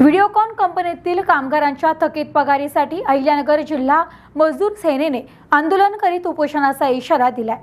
व्हिडिओकॉन कंपनीतील कामगारांच्या थकीत पगारीसाठी अहिल्यानगर जिल्हा मजदूर सेनेने आंदोलन करीत उपोषणाचा इशारा दिलाय.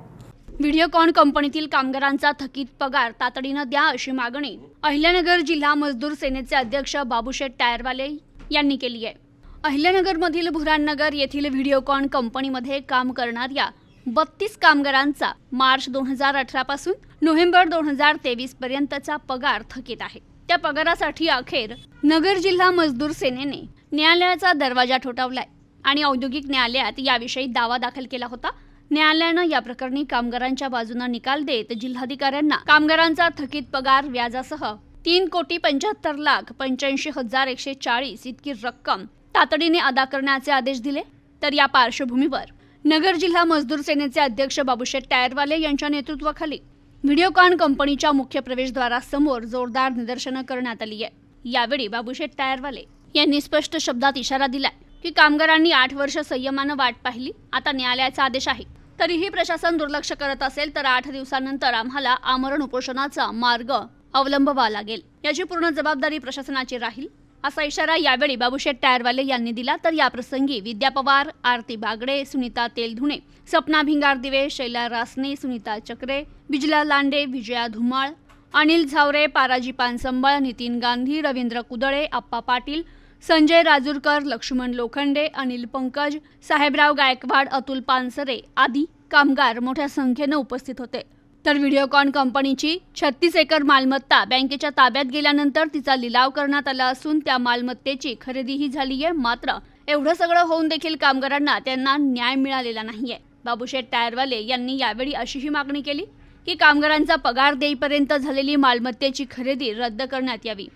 व्हिडिओकॉन कंपनीतील कामगारांचा थकीत पगार तातडीनं द्या अशी मागणी अहिल्यानगर जिल्हा मजदूर सेनेचे अध्यक्ष बाबूशेठ टायरवाले यांनी केली आहे. अहिल्यानगरमधील भुराननगर येथील व्हिडिओकॉन कंपनीमध्ये काम करणाऱ्या बत्तीस कामगारांचा मार्च दोन हजार अठरापासून नोव्हेंबर दोन हजार तेवीसपर्यंतचा पगार थकीत आहे. त्या पगारासाठी अखेर नगर जिल्हा मजदूर सेनेने न्यायालयाचा दरवाजा ठोठावलाय आणि औद्योगिक न्यायालयात याविषयी दावा दाखल केला होता. न्यायालयानं या प्रकरणी कामगारांच्या बाजूनं निकाल देत जिल्हाधिकाऱ्यांना कामगारांचा थकीत पगार व्याजासह तीन कोटी पंच्याहत्तर लाख पंच्याऐंशी हजार एकशे चाळीस इतकी रक्कम तातडीने अदा करण्याचे आदेश दिले. तर या पार्श्वभूमीवर नगर जिल्हा मजदूर सेनेचे अध्यक्ष बाबूशेठ टायरवाले यांच्या नेतृत्वाखाली व्हिडिओकॉन कंपनीच्या मुख्य प्रवेशद्वारासमोर जोरदार निदर्शनं करण्यात आली आहे. यावेळी बाबूशेठ टायरवाले यांनी स्पष्ट शब्दात इशारा दिलाय की कामगारांनी आठ वर्ष संयमानं वाट पाहिली. आता न्यायालयाचा आदेश आहे. तरीही प्रशासन दुर्लक्ष करत असेल तर आठ दिवसानंतर आम्हाला आमरण उपोषणाचा मार्ग अवलंबवा लागेल. याची पूर्ण जबाबदारी प्रशासनाची राहील. असा इशारा यावेळी बाबूशेठ टायरवाले यांनी दिला. तर याप्रसंगी विद्या पवार आरती बागडे सुनीता तेलधुणे सपना भिंगार दिवे शैला रासने सुनीता चक्रे बिजला लांडे विजया धुमाळ अनिल झावरे पाराजी पानसंबळ नितीन गांधी रवींद्र कुदळे आप्पा पाटील संजय राजूरकर लक्ष्मण लोखंडे अनिल पंकज साहेबराव गायकवाड अतुल पानसरे आदी कामगार मोठ्या संख्येनं उपस्थित होते. तर व्हिडिओकॉन कंपनीची छत्तीस एकर मालमत्ता बँकेच्या ताब्यात गेल्यानंतर तिचा लिलाव करण्यात आला असून त्या मालमत्तेची खरेदीही झाली आहे. मात्र एवढं सगळं होऊन देखील कामगारांना त्यांना न्याय मिळालेला नाहीये. बाबूशेठ टायरवाले यांनी यावेळी अशीही मागणी केली की कामगारांचा पगार देईपर्यंत झालेली मालमत्तेची खरेदी रद्द करण्यात यावी.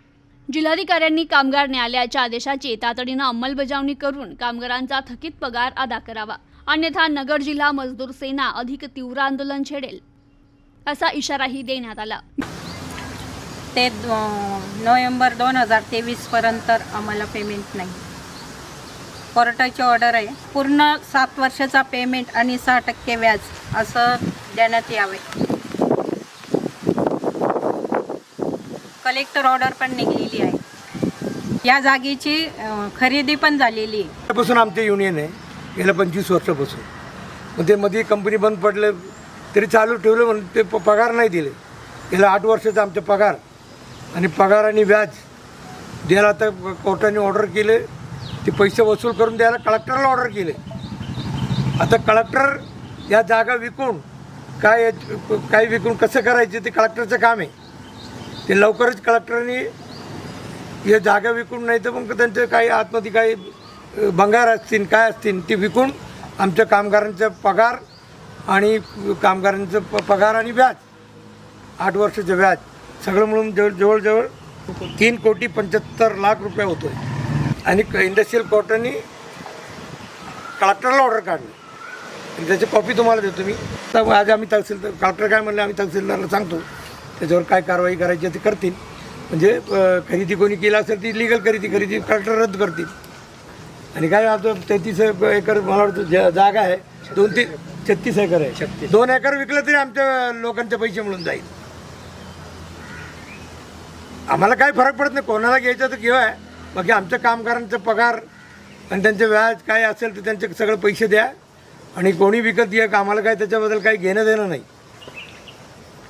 जिल्हाधिकाऱ्यांनी कामगार न्यायालयाच्या आदेशाची तातडीनं अंमलबजावणी करून कामगारांचा थकीत पगार अदा करावा. अन्यथा नगर जिल्हा मजदूर सेना अधिक तीव्र आंदोलन छेडेल. असा इशाराही देण्यात आला. ते नोव्हेंबर दोन हजार तेवीसपर्यंत आम्हाला पेमेंट नाही. कोर्टाची ऑर्डर आहे. पूर्ण सात वर्षाचा पेमेंट आणि सहा टक्के व्याज असं देण्यात यावे. कलेक्टर ऑर्डर पण निघलेली आहे. या जागेची खरेदी पण झालेली आहे. पासून आमचे युनियन आहे. गेल्या पंचवीस वर्षापासून. मग ते मध्ये कंपनी बंद पडले तरी चालू ठेवलं म्हणून ते प- पगार नाही दिले. गेल्या आठ वर्षाचा आमचे पगार. आणि पगार आणि व्याज. द्यायला आता कोर्टाने ऑर्डर केले. ते पैसे वसूल करून द्यायला कलेक्टरला ऑर्डर केले. आता कलेक्टर या जागा विकून काय काय विकून कसं करायचे ते कलेक्टरचं काम आहे. ते लवकरच कलेक्टरनी या जागा विकून नाही तर मग त्यांचे काही आतमध्ये काही भंगार असतील काय असतील ते विकून आमच्या कामगारांचा पगार आणि कामगारांचं प पगार आणि व्याज. आठ वर्षाचं व्याज. सगळं मिळून जवळ जवळजवळ तीन कोटी पंच्याहत्तर लाख रुपये होतो आहे आणि क- इंडस्ट्रियल कोर्टाने कलेक्टरला ऑर्डर काढली. आणि त्याची कॉपी तुम्हाला देतो मी. तर आज आम्ही तहसीलदार कलेक्टर काय म्हणलं आम्ही तहसीलदारला सांगतो. त्याच्यावर काय कारवाई करायची आहे ते करतील. म्हणजे खरेदी कोणी केला असेल ती लिगल खरेदी खरेदी कलेक्टर रद्द करतील. आणि काय आता तेहतीस एकर मला वाटतं जागा आहे दोन तीन छत्तीस एकर आहे. दोन एकर विकलं तरी आमच्या लोकांचे पैसे मिळून जाईल. आम्हाला काही फरक पडत नाही. कोणाला घ्यायचं तर घेऊ आहे बाकी आमच्या कामगारांचा पगार आणि त्यांचे व्याज काय असेल तर त्यांचे सगळे पैसे द्या. आणि कोणी विकत द्या का आम्हाला काय त्याच्याबद्दल काही घेणं देणं नाही.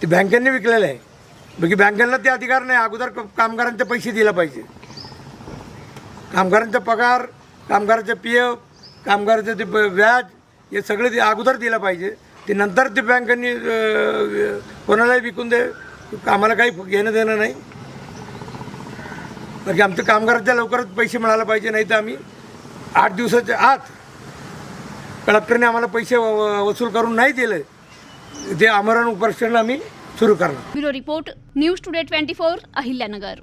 ते बँकेने विकलेलं आहे. बाकी बँकेला ते अधिकार नाही. अगोदर कामगारांचे पैसे दिले पाहिजे. कामगारांचा पगार कामगाराचे पी एफ कामगाराचं ते व्याज हे सगळे ते अगोदर दिलं पाहिजे. ते नंतर ते बँकांनी कोणालाही विकून दे आम्हाला काही घेणं देणं नाही. बाकी आमच्या कामगारांच्या लवकरच पैसे मिळायला पाहिजे नाही तर आम्ही आठ दिवसाच्या आत कलेक्टरने आम्हाला पैसे व- वसूल करून नाही दिले. ते आमरण उपरक्षण आम्ही सुरू करणार. Bureau report news today twenty four Ahilyanagar.